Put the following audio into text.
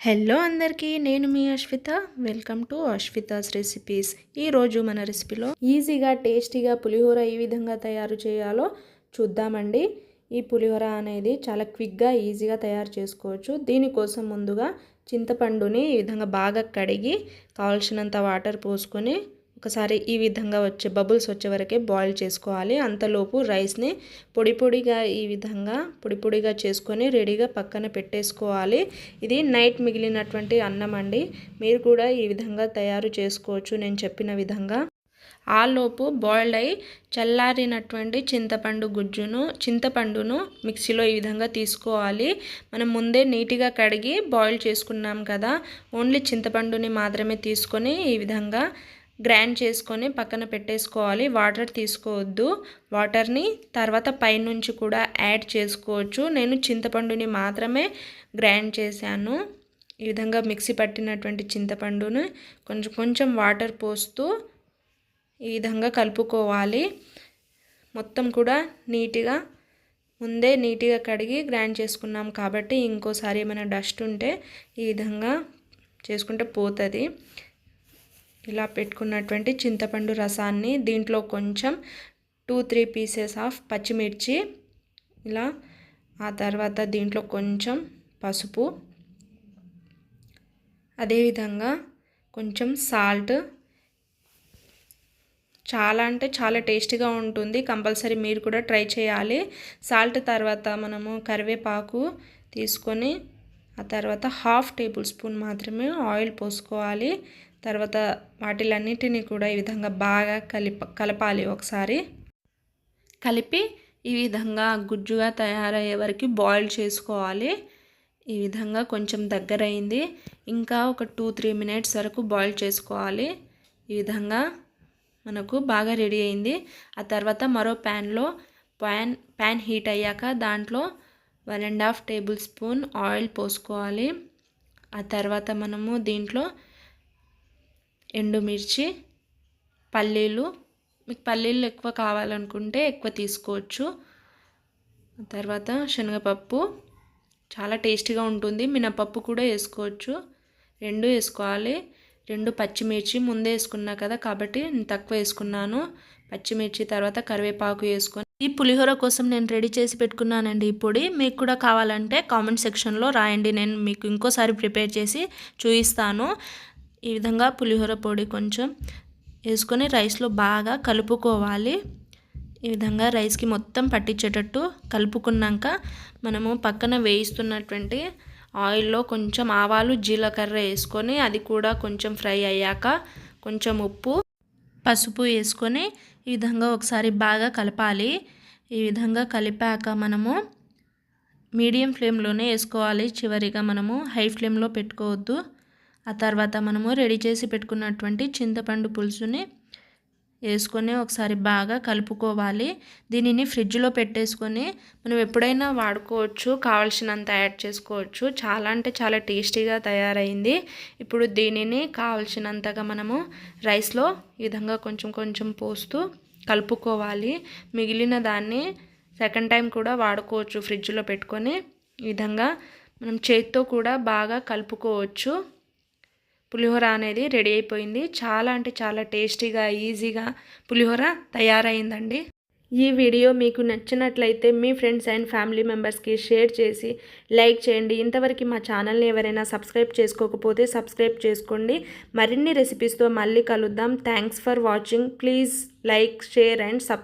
Hello అందరికీ నేను మీ Ashwitha. Welcome to Ashwitha's recipes ఈరోజు మన రెసిపీలో ఈజీగా టేస్టీగా పులిహోర ఏ విధంగా తయారు చేయాలో చూద్దామండి. ఈ పులిహోర అనేది చాలా క్విక్గా ఈజీగా తయారు చేసుకోవచ్చు. దీనికోసం ముందుగా చింతపండుని ఈ విధంగా బాగా కడిగి కావాల్సినంత వాటర్ పోసుకొని ఒకసారి ఈ విధంగా వచ్చే బబుల్స్ వచ్చే వరకే బాయిల్ చేసుకోవాలి. అంతలోపు రైస్ని పొడి పొడిగా ఈ విధంగా పొడి పొడిగా చేసుకొని రెడీగా పక్కన పెట్టేసుకోవాలి. ఇది నైట్ మిగిలినటువంటి అన్నం అండి. మీరు కూడా ఈ విధంగా తయారు చేసుకోవచ్చు నేను చెప్పిన విధంగా. ఆలోపు బాయిల్డ్ అయి చల్లారినటువంటి చింతపండు గుజ్జును చింతపండును మిక్సీలో ఈ విధంగా తీసుకోవాలి. మనం ముందే నీట్గా కడిగి బాయిల్ చేసుకున్నాం కదా ఓన్లీ చింతపండుని మాత్రమే తీసుకొని ఈ విధంగా గ్రైండ్ చేసుకొని పక్కన పెట్టేసుకోవాలి. వాటర్ తీసుకోవద్దు. వాటర్ని తర్వాత పైనుంచి కూడా యాడ్ చేసుకోవచ్చు. నేను చింతపండుని మాత్రమే గ్రైండ్ చేశాను. ఈ విధంగా మిక్సీ పట్టినటువంటి చింతపండును కొంచెం కొంచెం వాటర్ పోస్తూ ఈ విధంగా కలుపుకోవాలి. మొత్తం కూడా నీట్గా ముందే నీట్గా కడిగి గ్రైండ్ చేసుకున్నాం కాబట్టి ఇంకోసారి ఏమైనా డస్ట్ ఉంటే ఈ విధంగా చేసుకుంటే పోతుంది. ఇలా పెట్టుకున్నటువంటి చింతపండు రసాన్ని దీంట్లో కొంచెం టూ త్రీ పీసెస్ ఆఫ్ పచ్చిమిర్చి ఇలా ఆ తర్వాత దీంట్లో కొంచెం పసుపు అదేవిధంగా కొంచెం సాల్ట్. చాలా అంటే చాలా టేస్టీగా ఉంటుంది కంపల్సరీ మీరు కూడా ట్రై చేయాలి. సాల్ట్ తర్వాత మనము కరివేపాకు తీసుకొని ఆ తర్వాత హాఫ్ టేబుల్ స్పూన్ మాత్రమే ఆయిల్ పోసుకోవాలి. తర్వాత వాటిలన్నిటినీ కూడా ఈ విధంగా బాగా కలిప కలపాలి ఒకసారి. కలిపి ఈ విధంగా గుజ్జుగా తయారయ్యే వరకు బాయిల్ చేసుకోవాలి. ఈ విధంగా కొంచెం దగ్గరైంది. ఇంకా ఒక టూ త్రీ మినిట్స్ వరకు బాయిల్ చేసుకోవాలి. ఈ విధంగా మనకు బాగా రెడీ అయింది. ఆ తర్వాత మరో ప్యాన్లో ప్యాన్ ప్యాన్ హీట్ అయ్యాక దాంట్లో one and half tablespoon oil పోసుకోవాలి. ఆ తర్వాత మనము దీంట్లో ఎండుమిర్చి పల్లీలు. మీకు పల్లీలు ఎక్కువ కావాలనుకుంటే ఎక్కువ తీసుకోవచ్చు. తర్వాత శనగపప్పు. చాలా టేస్టీగా ఉంటుంది. మినపప్పు కూడా వేసుకోవచ్చు. రెండు వేసుకోవాలి. రెండు పచ్చిమిర్చి ముందే వేసుకున్నా కదా కాబట్టి నేను తక్కువ వేసుకున్నాను. పచ్చిమిర్చి తర్వాత కరివేపాకు వేసుకొని. ఈ పులిహోర కోసం నేను రెడీ చేసి పెట్టుకున్నానండి ఈ పొడి. మీకు కూడా కావాలంటే కామెంట్ సెక్షన్లో రాయండి. నేను మీకు ఇంకోసారి ప్రిపేర్ చేసి చూపిస్తాను. ఈ విధంగా పులిహోర పొడి కొంచెం వేసుకొని రైస్లో బాగా కలుపుకోవాలి. ఈ విధంగా రైస్కి మొత్తం పట్టించేటట్టు కలుపుకున్నాక మనము పక్కన వేయిస్తున్నటువంటి ఆయిల్లో కొంచెం ఆవాలు జీలకర్ర వేసుకొని అది కూడా కొంచెం ఫ్రై అయ్యాక కొంచెం ఉప్పు పసుపు వేసుకొని ఈ విధంగా ఒకసారి బాగా కలపాలి. ఈ విధంగా కలిపాక మనము మీడియం ఫ్లేమ్లోనే వేసుకోవాలి. చివరిగా మనము హై ఫ్లేమ్లో పెట్టుకోవద్దు. ఆ తర్వాత మనము రెడీ చేసి పెట్టుకున్నటువంటి చింతపండు పులుసుని వేసుకొని ఒకసారి బాగా కలుపుకోవాలి. దీనిని ఫ్రిడ్జ్లో పెట్టేసుకొని మనం ఎప్పుడైనా వాడుకోవచ్చు కావాల్సినంత యాడ్ చేసుకోవచ్చు. చాలా అంటే చాలా టేస్టీగా తయారైంది. ఇప్పుడు దీనిని కావాల్సినంతగా మనము రైస్లో ఈ విధంగా కొంచెం కొంచెం పోస్తూ కలుపుకోవాలి. మిగిలిన దాన్ని సెకండ్ టైం కూడా వాడుకోవచ్చు ఫ్రిడ్జ్లో పెట్టుకొని. ఈ విధంగా మనం చేతితో కూడా బాగా కలుపుకోవచ్చు. పులిహోర అనేది రెడీ అయిపోయింది. చాలా అంటే చాలా టేస్టీగా ఈజీగా పులిహోర తయారైందండి. ఈ వీడియో మీకు నచ్చినట్లయితే మీ ఫ్రెండ్స్ అండ్ ఫ్యామిలీ మెంబర్స్కి షేర్ చేసి లైక్ చేయండి. ఇంతవరకు మా ఛానల్ని ఎవరైనా సబ్స్క్రైబ్ చేసుకోకపోతే సబ్స్క్రైబ్ చేసుకోండి. మరిన్ని రెసిపీస్తో మళ్ళీ కలుద్దాం. Thanks for watching. Please like share and subscribe